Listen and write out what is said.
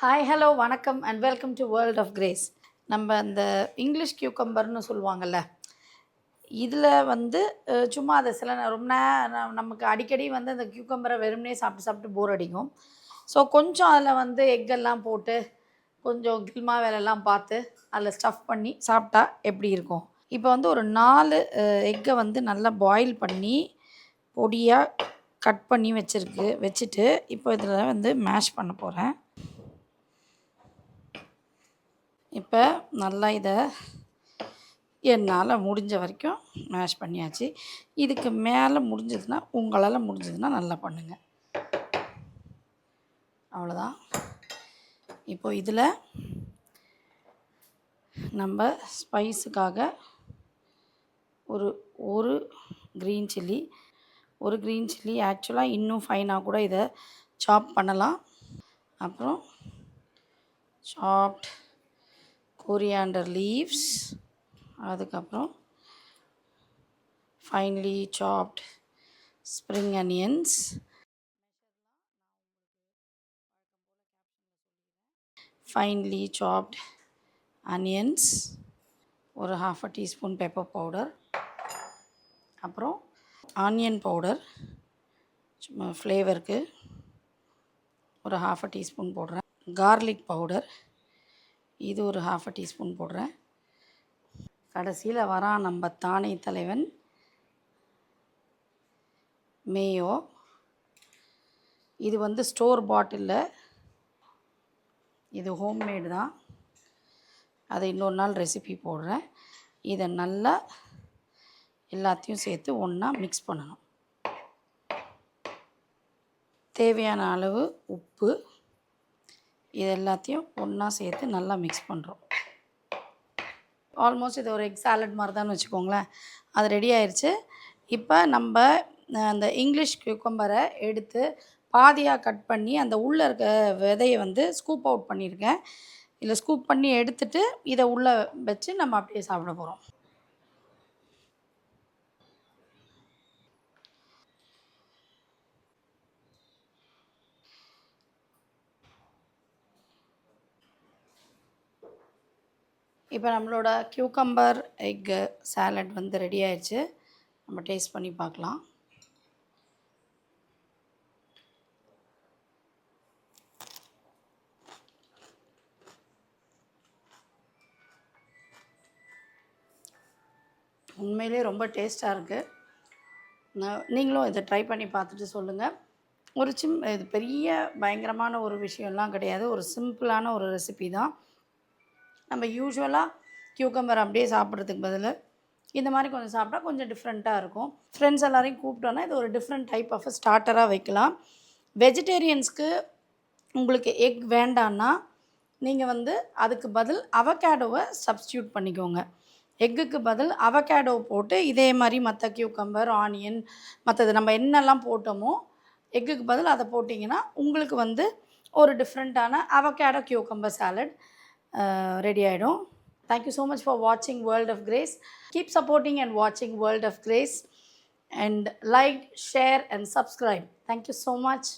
Hi hello வணக்கம் and welcome to World of Grace நம்ம அந்த இங்கிலீஷ் கியூக்கம்பர்னு சொல்லுவாங்கள்ல இதில் வந்து சும்மா அதை சில ரொம்ப நேரம் நமக்கு அடிக்கடி வந்து அந்த கியூக்கம்பரை வெறுமனே சாப்பிட்டு சாப்பிட்டு போர் அடிக்கும். ஸோ கொஞ்சம் அதில் வந்து எக்கெல்லாம் போட்டு கொஞ்சம் கில்மா வேலையெல்லாம் பார்த்து அதில் ஸ்டஃப் பண்ணி சாப்பிட்டா எப்படி இருக்கும்? இப்போ வந்து ஒரு நாலு எக்கை வந்து நல்லா பாயில் பண்ணி பொடியாக கட் பண்ணி வச்சுருக்கு வச்சுட்டு இப்போ இதில் வந்து மேஷ் பண்ண போகிறேன் இப்போ நல்லா இதை என்னால் முடிஞ்ச வரைக்கும் மேஷ் பண்ணியாச்சு. இதுக்கு மேலே முடிஞ்சதுன்னா உங்களால் முடிஞ்சதுன்னா நல்லா பண்ணுங்கள் அவ்வளோதான் இப்போ இதில் நம்ம ஸ்பைஸுக்காக ஒரு ஒரு க்ரீன் சில்லி ஒரு க்ரீன் சில்லி ஆக்சுவலாக இன்னும் ஃபைனாக கூட இதை சாப் பண்ணலாம். அப்புறம் சாப்ட் கொரியாண்டர் லீவ்ஸ் அதுக்கப்புறம் finely chopped spring onions finely chopped onions ஒரு half a teaspoon pepper powder அப்புறம் ஆனியன் பவுடர் சும்மா ஃப்ளேவருக்கு ஒரு ஹாஃப் அ டீஸ்பூன் போடுறேன். கார்லிக் பவுடர் இது ஒரு ஹாஃப் அ டீஸ்பூன் போடுறேன். கடைசியில் வரான் நம்ம தானே தலைவன். மேயோ? இது வந்து ஸ்டோர் பாட்டிலில். இது ஹோம்மேடு தான். அதை இன்னொரு நாள் ரெசிபி போடுறேன். இதை நல்லா எல்லாத்தையும் சேர்த்து ஒன்றா மிக்ஸ் பண்ணணும். தேவையான அளவு உப்பு இது எல்லாத்தையும் ஒன்றா சேர்த்து நல்லா மிக்ஸ் பண்ணுறோம் ஆல்மோஸ்ட் இது ஒரு எக் சாலட் மாதிரி தான் வச்சுக்கோங்களேன். அது ரெடி ஆயிடுச்சு இப்போ நம்ம அந்த இங்கிலீஷ் குக்கம்பரை எடுத்து பாதியாக கட் பண்ணி அந்த உள்ளே இருக்க விதையை வந்து ஸ்கூப் அவுட் பண்ணியிருக்கேன். இதில் ஸ்கூப் பண்ணி எடுத்துட்டு இதை உள்ளே வச்சு நம்ம அப்படியே சாப்பிட போகிறோம் இப்போ நம்மளோட கியூக்கம்பர் எக்கு சேலட் வந்து ரெடி ஆயிடுச்சு. நம்ம டேஸ்ட் பண்ணி பார்க்கலாம். உண்மையிலே ரொம்ப டேஸ்ட்டாக இருக்குது நீங்களும் இதை ட்ரை பண்ணி பார்த்துட்டு சொல்லுங்கள் ஒரு சிம் இது பெரிய பயங்கரமான ஒரு விஷயம்லாம் கிடையாது. ஒரு சிம்பிளான ஒரு ரெசிபி தான். நம்ம யூஸ்வலாக கியூக்கம்பர் அப்படியே சாப்பிட்றதுக்கு பதில். இந்த மாதிரி கொஞ்சம் சாப்பிட்டா கொஞ்சம் டிஃப்ரெண்ட்டாக இருக்கும். ஃப்ரெண்ட்ஸ் எல்லாரையும் கூப்பிட்டோன்னா இது ஒரு டிஃப்ரெண்ட் டைப் ஆஃப் ஸ்டார்டராக வைக்கலாம். வெஜிடேரியன்ஸ்க்கு உங்களுக்கு எக் வேண்டான்னா நீங்கள் வந்து அதுக்கு பதில் அவகேடோவை சப்ஸ்டியூட் பண்ணிக்கோங்க. எக்குக்கு பதில் அவகேடோ போட்டு இதே மாதிரி மற்ற கியூக்கம்பர் ஆனியன் மற்றது நம்ம என்னெல்லாம் போட்டோமோ எக்குக்கு பதில் அதை போட்டிங்கன்னா உங்களுக்கு வந்து ஒரு டிஃப்ரெண்ட்டான அவகேடோ கியூக்கம்பர் சாலட் ரெடி ஆகிடும் தேங்க்யூ ஸோ மச் ஃபார் வாட்சிங் world of grace keep supporting and வாட்சிங் world of grace and like share and subscribe thank you so much